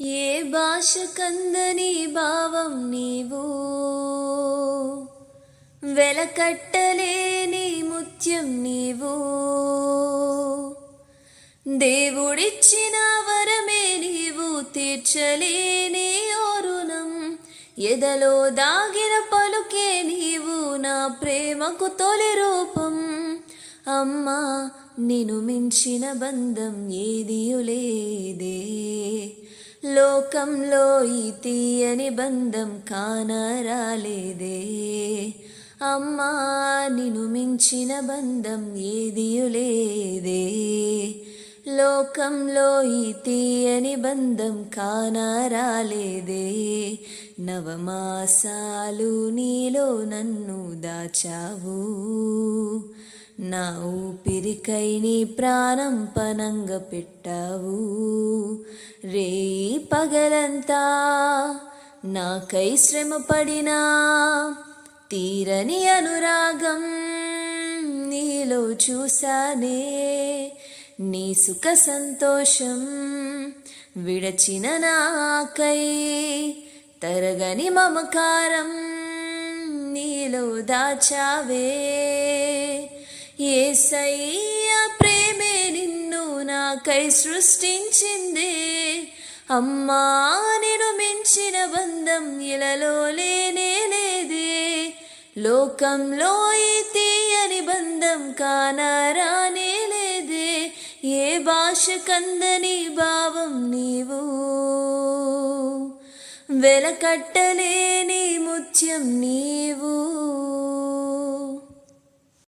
ఏ భాష కందని భావం నీవు? వెలకట్టలేని ముత్యం నీవు. దేవుడిచ్చిన వరమే నీవు తీర్చలేని ఓరుణం ఎదలో దాగిన పలుకే నీవు నా ప్రేమకు తొలి రూపం. అమ్మా నిను మించిన బంధం ఏదియులేదే లోకంలో ఈ తీయని బంధం కానరాలేదే. అమ్మా నిను మించిన బంధం ఏదియులేదే లోకంలో ఈ తీయని బంధం కానరాలేదే. నవమాసాలు నీలో నన్ను దాచావు. నా ఊపిరికై నీ ప్రాణం పనంగ పెట్టావు రే పగలంతా నాకై శ్రమ పడినా తీరని అనురాగం నీలో చూసానే నీ సుఖ సంతోషం విడచిన నాకై తరగని మమకారం నీలో దాచావే. ఏసయ్య ప్రేమే నిన్ను నాకై సృష్టించిందే. అమ్మా నేను మించిన బంధం ఇలలో లేనే లేదే లోకంలో ఈ తీయని బంధం కానరానే లేదే ఏ భాష కందని భావం నీవు? వెలకట్టలేని ముత్యం నీవు.